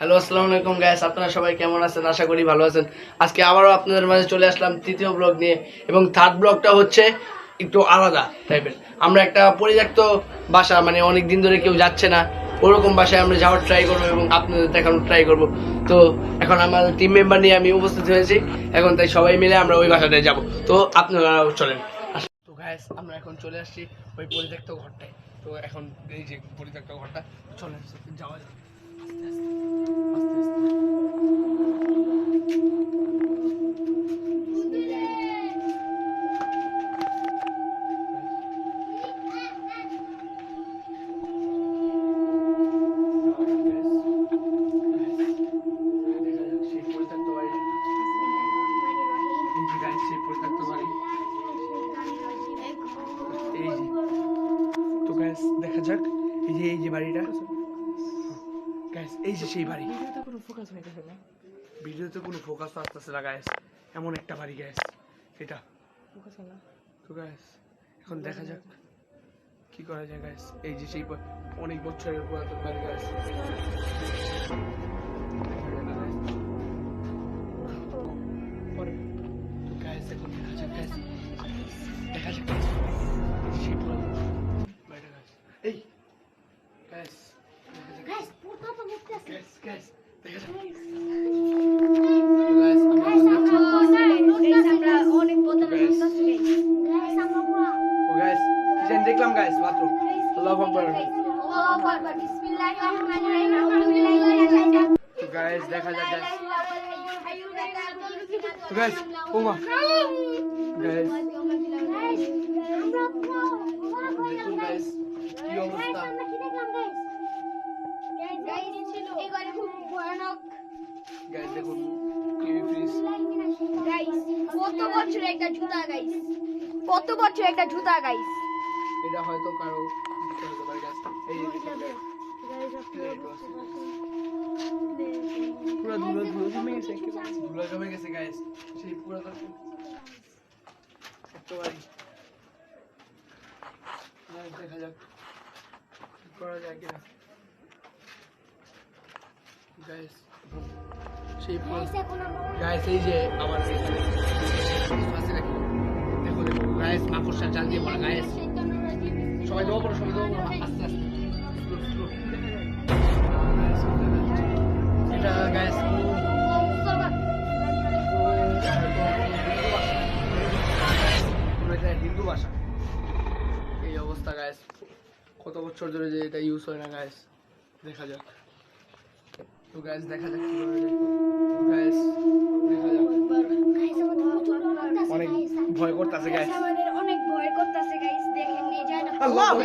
Hello আসসালামু আলাইকুম guys আপনারা সবাই কেমন আছেন? আশা করি ভালো আছেন। আজকে আবারও আপনাদের মাঝে চলে আসলাম তৃতীয় ব্লগ নিয়ে এবং থার্ড ব্লগটা হচ্ছে একটু আলাদা টাইপের আমরা একটা পরিত্যক্ত বাসা মানে অনেক দিন ধরে কেউ যাচ্ছে না। ওরকম বাসায় আমরা যাওয়ার ট্রাই করব এবং আপনাদের দেখানোর ট্রাই করব। তো এখন আমার টিম মেম্বার নিয়ে আমি উপস্থিত হয়েছি। এখন তাই সবাই মিলে আমরা ওই বাসাটায় যাব। তো আপনারা চলেন। তো গাইস আমরা এখন চলে আসছি ওই পরিত্যক্ত ঘরটায়। তো এখন এই যে পরিত্যক্ত ঘরটা, চলেন, যাওয়া আস্তে। দেখা যাক। এই যে এই যে বাড়িটা। গ্যাস এই যে সেই বাড়ি। ভিডিওতে কোনো ফোকাস হইতেছে না? ভিডিওতে কোনো ফোকাস আসতেছে না গ্যাস এমন একটা বাড়ি গ্যাস এটা ফোকাস না? তো গ্যাস এখন দেখা যাক কি করা যায় গ্যাস এই যে সেই অনেক বছরের পুরাতন বাড়ি যাক দেখা যাক এই গ্যাস গ্যাস দেখা যাক তো গ্যাস আমরা ও গাইস কি জানি দেখলাম গাইস মাত্র আল্লাহু আকবার তো গাইস দেখা যাক গাইস তো গাইস ও মা গাইস দেখুন গাইস কি অবস্থা গাইস দেখুন টিভি ফ্রিজ কত বছর একটা জুতা গাইস কত বছর একটা জুতা গাইস এটা হয়তো কারও হতে পারে গাইস এই যে দেখুন guys। পুরো ধুলো ধুলো জমে গেছে ধুলো জমে গেছে গাইস সেই দেখা যাক করা যায় কিনা সেই গাইস এই যে আমার এখানে আছে নাকি দেখো দেখো গাইস মাকড়সা জাল দিয়ে পড়া গাইস সবাই দোয়া করো সবাই দোয়া আস্তে. এটা গাইস হিন্দু ভাষা। এই অবস্থা গাইস কত বছর ধরে যে এটা ইউজ হয় না গাইস দেখা যাক। তো গাইস দেখা যাক কি করা যায় গাইস দেখা যাক। অনেক ভয় করতেছে গাইস অনেক ভয় করতেছে গাইস দেখেন যায় না আল্লাহু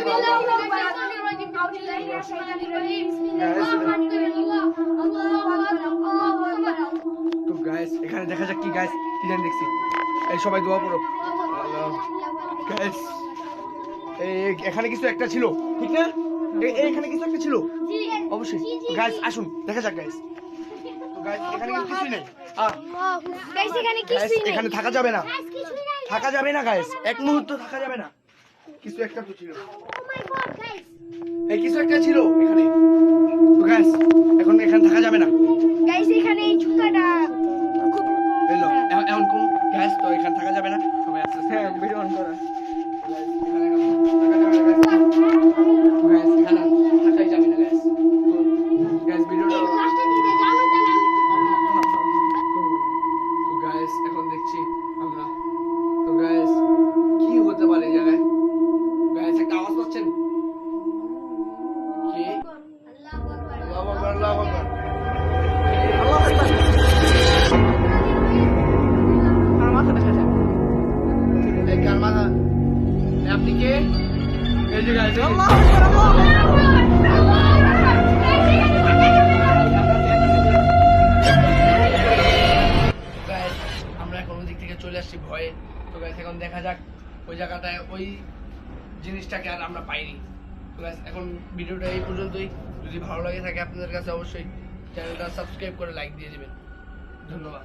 তো গাইস এখানে দেখা যাক কি গাইস কি জানি দেখছি। এই সবাই দোয়া করো। গাইস এই এখানে কিছু একটা ছিল ঠিক না? এ- এখানে কিছু একটা ছিল। অবশ্যই। গাইস আসুন দেখা যাক গাইস এখানে কিন্তু কিছুই নেই। থাকা যাবে না। থাকা যাবে না গাইস এক মুহূর্ত থাকা যাবে না। কিছু একটা তো ছিল। এই কিছু একটা ছিল এখানে। গাইস এখন এখানে থাকা যাবে না। তো গ্যাস এখন দেখছি আমরা। তো গ্যাস কি হতে পারে জায়গায়? গ্যাস একটা আওয়াজ পাচ্ছেন? কি? আল্লাহু আকবার আল্লাহু আকবার আল্লাহু আকবার আপনি কে? এই যে গাইস Guys, গাইস এখন দেখা যাক ওই জায়গাটায় ওই জিনিসটাকে আর আমরা পাইনি। তো এখন ভিডিওটা এই পর্যন্তই। যদি ভালো লাগে থাকে আপনাদের কাছে অবশ্যই চ্যানেলটা সাবস্ক্রাইব করে লাইক দিয়ে দেবেন। ধন্যবাদ।